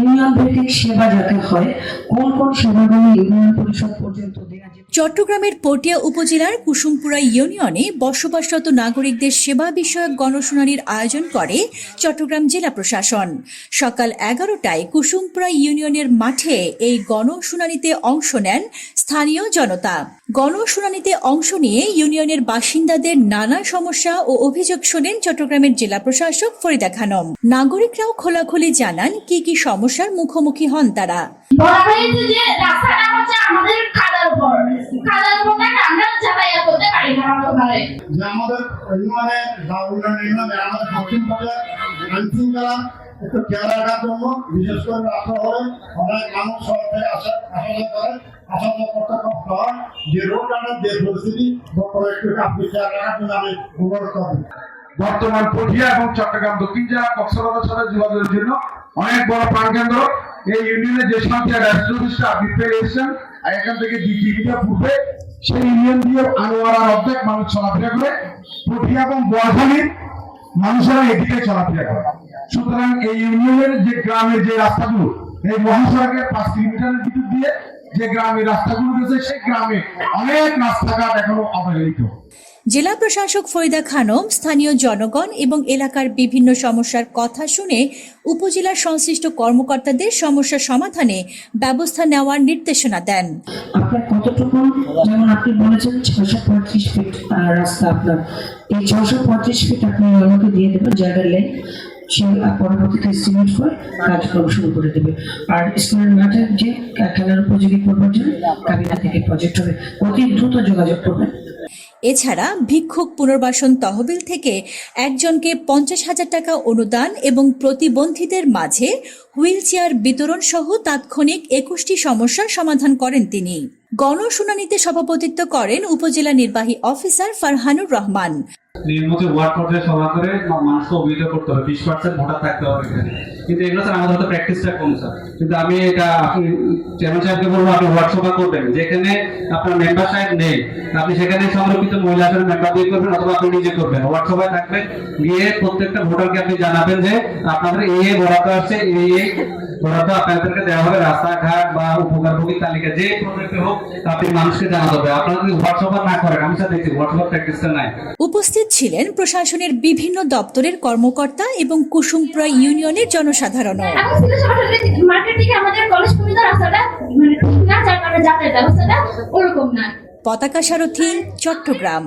Union ভিত্তিক সেবা যাতে হয় কোন কোন সেবাগুলো ইউনিয়ন পরিষদ পর্যন্ত চট্টগ্রামের পটিয়া উপজেলার কুসুমপুরা ইউনিয়নে বসবাসরত নাগরিকদের সেবা বিষয়ক গণশুনানির আয়োজন করে চট্টগ্রাম জেলা প্রশাসন। সকাল এগারোটায় কুসুমপুরা ইউনিয়নের মাঠে এই গণশুনানিতে অংশ নেন স্থানীয় জনতা। গণশুনানিতে অংশ নিয়ে ইউনিয়নের বাসিন্দাদের নানা সমস্যা ও অভিযোগ শোনেন চট্টগ্রামের জেলা প্রশাসক ফরিদা খানম। নাগরিকরাও খোলাখুলি জানান কি কি সমস্যার মুখোমুখি হন তারা। উপর খাদার উপর থেকে আমরা যাতায়াত করতে পারি না ভালোভাবে যে আমাদের ইউনিয়নে বা অন্যান্য ইউনিয়নে আমাদের দক্ষিণ পর্যায়ে আইন শৃঙ্খলা একটু খেয়াল রাখার জন্য বিশেষ করে রাত্র হলে অনেক মানুষ শহর থেকে আসা আসা করে। আসা করতে কষ্ট হয় যে রোড রানের যে পরিস্থিতি বর্তমানে একটু আপনি খেয়াল রাখার জন্য আমি অনুরোধ করব। বর্তমান পটিয়া এবং চট্টগ্রাম দক্ষিণ জেলা কক্সবাজার সাথে যোগাযোগের জন্য অনেক বড় প্রাণকেন্দ্র। এই ইউনিয়নে যে সংখ্যা রেস্টুরেন্টটা আপনি পেয়ে এসেছেন এখান থেকে দুই কিলোমিটার পূর্বে সেই ইউনিয়ন দিয়ে আনোয়ারার অর্ধেক মানুষ চলাফেরা করে পটিয়া এবং বোয়াখালীর মানুষেরা এদিকে চলাফেরা করে। সুতরাং এই ইউনিয়নের যে গ্রামের যে রাস্তাগুলো, এই মহাসড়কের পাঁচ কিলোমিটারের দিয়ে যে গ্রামের রাস্তাগুলো রয়েছে, সেই গ্রামে অনেক রাস্তাঘাট এখনও অবহেলিত। জেলা প্রশাসক ফরিদা খানম, স্থানীয় জনগণ এবং এলাকার বিভিন্ন সমস্যার কথা শুনে উপজেলার সংশ্লিষ্ট কর্মকর্তাদের সমস্যা সমাধানে ব্যবস্থা নেওয়ার নির্দেশনা দেন। আপনার কতটুকু? যেমন আপনি বলেছেন ছশো পঁয়ত্রিশ ফিট রাস্তা আপনার। এই ছশো পঁয়ত্রিশ ফিট আপনি আমাকে দিয়ে দেবেন, জায়গার সে পরবর্তীতে এস্টিমেট করে শুরু করে দেবে। আর যে খেলার উপযোগী করবার জন্য কাবিনা থেকে প্রজেক্ট হবে। অতি দ্রুত যোগাযোগ করবেন। এছাড়া ভিক্ষুক পুনর্বাসন তহবিল থেকে একজনকে পঞ্চাশ হাজার টাকা অনুদান এবং প্রতিবন্ধীদের মাঝে হুইল চেয়ার বিতরণ সহ তাৎক্ষণিক একুশটি সমস্যার সমাধান করেন তিনি। গণশুনানিতে সভাপতিত্ব করেন উপজেলা নির্বাহী অফিসার ফারহানুর রহমান। নির্মুখে ওয়ার্ড পর্যায়ে সভা করে মানুষকে অভিযোগ করতে হবে। বিশ পার্সেন্ট ভোটার থাকতে হবে এখানে। কিন্তু এগুলো স্যার আমাদের হয়তো প্র্যাকটিসটা কম স্যার কিন্তু আমি এটা, আপনি চেয়ারম্যান সাহেবকে বলব, আপনি ওয়ার্ড সভা করবেন। যেখানে আপনার মেম্বার সাহেব নেই, আপনি সেখানে সংরক্ষিত মহিলা আসলে মেম্বার দিয়ে করবেন, অথবা আপনি নিজে করবেন। ওয়ার্ড সভায় থাকবেন, গিয়ে প্রত্যেকটা ভোটারকে আপনি জানাবেন যে, আপনাদের এই এই বরাদ্দ আসছে, এই এই বরাদ্দ আপনাদেরকে দেওয়া হবে। রাস্তাঘাট বা তালিকা যে প্রজেক্টে হোক, আপনি মানুষকে জানাতে হবে। আপনারা যদি সভা না করেন, আমি স্যার দেখছি সভা প্র্যাকটিসটা নাই। উপস্থিত ছিলেন প্রশাসনের বিভিন্ন দপ্তরের কর্মকর্তা এবং কুসুমপুরা ইউনিয়নের জনসাধারণও। পতাকা সারথী সরকারের